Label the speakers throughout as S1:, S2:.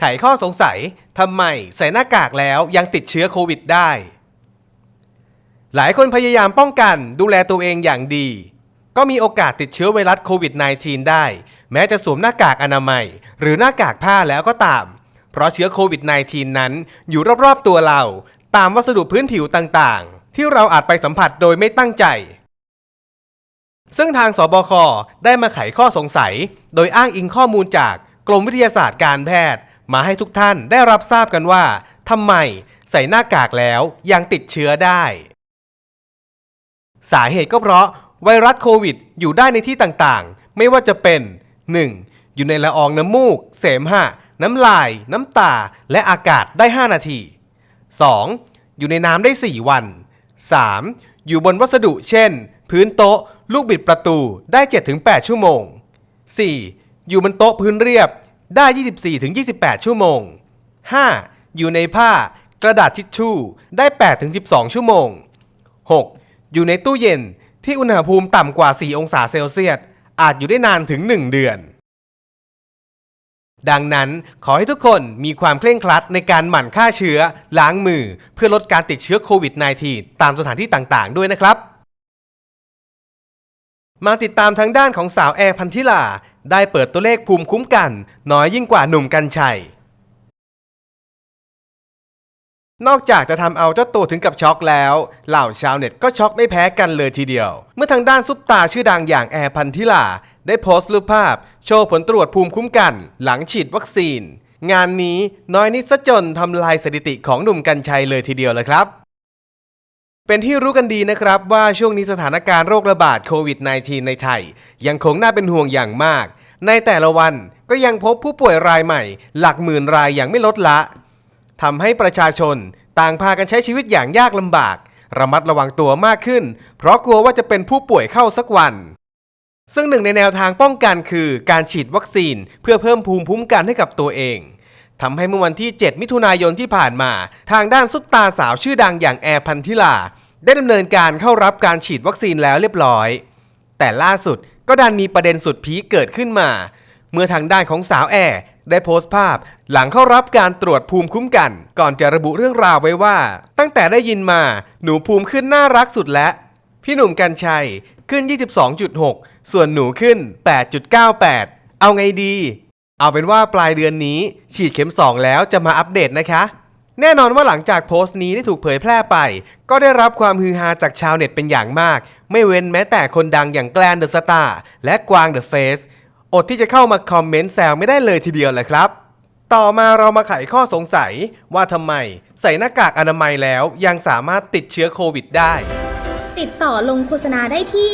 S1: ไขข้อสงสัยทำไมใส่หน้ากากแล้วยังติดเชื้อโควิดได้ หลายคนพยายามป้องกันดูแลตัวเองอย่างดี ก็มีโอกาสติดเชื้อไวรัสโควิด -19 ได้ แม้จะสวมหน้ากากอนามัย หรือหน้ากากผ้าแล้วก็ตาม เพราะเชื้อโควิด -19 นั้นอยู่รอบๆตัวเรา ตามวัสดุพื้นผิวต่างๆ ที่เราอาจไปสัมผัสโดยไม่ตั้งใจซึ่งทางสบคได้มาไขข้อสงสัย โดยอ้างอิงข้อมูลจากกรมวิทยาศาสตร์การแพทย์ มาให้ทุกท่านได้รับทราบกันว่าทำไมใส่หน้ากากแล้วยังติดเชื้อได้ สาเหตุก็เพราะไวรัสโควิด อยู่ได้ในที่ต่างๆ ไม่ว่าจะเป็น 1. อยู่ในละอองน้ำมูก เสมหะ น้ำลาย น้ำตา และอากาศได้ 5 นาที 2. อยู่ในน้ำได้ 4 วัน 3. อยู่บนวัสดุเช่น พื้นโต๊ะ ลูกบิดประตูได้ 7-8 ชั่วโมง 4. อยู่บนโต๊ะพื้นเรียบ ได้ 24-28 ชั่วโมง 5. อยู่ในผ้ากระดาษทิชชู่ได้ 8-12 ชั่วโมง 6. อยู่ในตู้เย็นที่อุณหภูมิต่ำกว่า 4 องศาเซลเซียส อาจอยู่ได้นานถึง 1 เดือน ดังนั้นขอให้ทุกคนมีความเคร่งครัดในการหมั่นฆ่าเชื้อ ล้างมือ เพื่อลดการติดเชื้อโควิด -19 ตามสถานที่ต่างๆ ด้วยนะครับ มาติดตามทางด้านของสาวแอร์พันธิลา ได้เปิดตัวเลขภูมิคุ้มกัน น้อยยิ่งกว่าหนุ่มกัญชัย นอกจากจะทำเอาเจ้าตัวถึงกับช็อกแล้ว เหล่าชาวเน็ตก็ช็อกไม่แพ้กันเลยทีเดียว เมื่อทางด้านซุปตาชื่อดังอย่างแอร์พันธิลา ได้โพสต์รูปภาพ โชว์ผลตรวจภูมิคุ้มกัน หลังฉีดวัคซีน งานนี้น้อยนิดซะจนทำลายสถิติของหนุ่มกัญชัยเลยทีเดียวเลยครับ เป็นที่รู้กันดีนะครับว่าช่วงนี้สถานการณ์โรคระบาดโควิด -19 ในไทย ยังคงน่าเป็นห่วงอย่างมาก ในแต่ละวันก็ยังพบผู้ป่วยรายใหม่ หลักหมื่นรายอย่างไม่ลดละทำให้ประชาชนต่างพากันใช้ชีวิตอย่างยากลำบาก ระมัดระวังตัวมากขึ้น เพราะกลัวว่าจะเป็นผู้ป่วยเข้าสักวัน ซึ่งหนึ่งในแนวทางป้องกันคือการฉีดวัคซีน เพื่อเพิ่มภูมิคุ้มกันให้กับตัวเอง ทำให้เมื่อวันที่ 7 มิถุนายนที่ผ่านมา ทางด้านซุปตาสาวชื่อดังอย่างแอร์พันธิลา ได้ดำเนินการเข้ารับการฉีดวัคซีนแล้วเรียบร้อย แต่ล่าสุดก็ดันมีประเด็นสุดพีคเกิดขึ้นมา เมื่อทางด้านของสาวแอร์ได้โพสต์ภาพ หลังเข้ารับการตรวจภูมิคุ้มกัน ก่อนจะระบุเรื่องราวไว้ว่า ตั้งแต่ได้ยินมาหนูภูมิขึ้นน่ารักสุดแล้วพี่หนุ่มกัญชัยขึ้น 22.6 ส่วนหนูขึ้น 8.98 เอาไงดี เอาเป็นว่าปลายเดือนนี้ ฉีดเข็ม 2 แล้วจะมาอัปเดตนะคะ แน่นอนว่าหลังจากโพสต์นี้ได้ถูกเผยแพร่ไป ก็ได้รับความฮือฮาจากชาวเน็ตเป็นอย่างมาก ไม่เว้นแม้แต่คนดังอย่างแกลนเดอะสตาร์และกวางเดอะเฟสอดที่จะเข้ามาคอมเมนต์แซวไม่ได้เลยทีเดียวแหละครับ ต่อมาเรามาไขข้อสงสัยว่าทำไมใส่หน้ากากอนามัยแล้วยังสามารถติดเชื้อโควิดได้
S2: ติดต่อลงโฆษณาได้ที่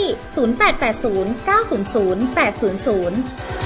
S2: 0880 900 800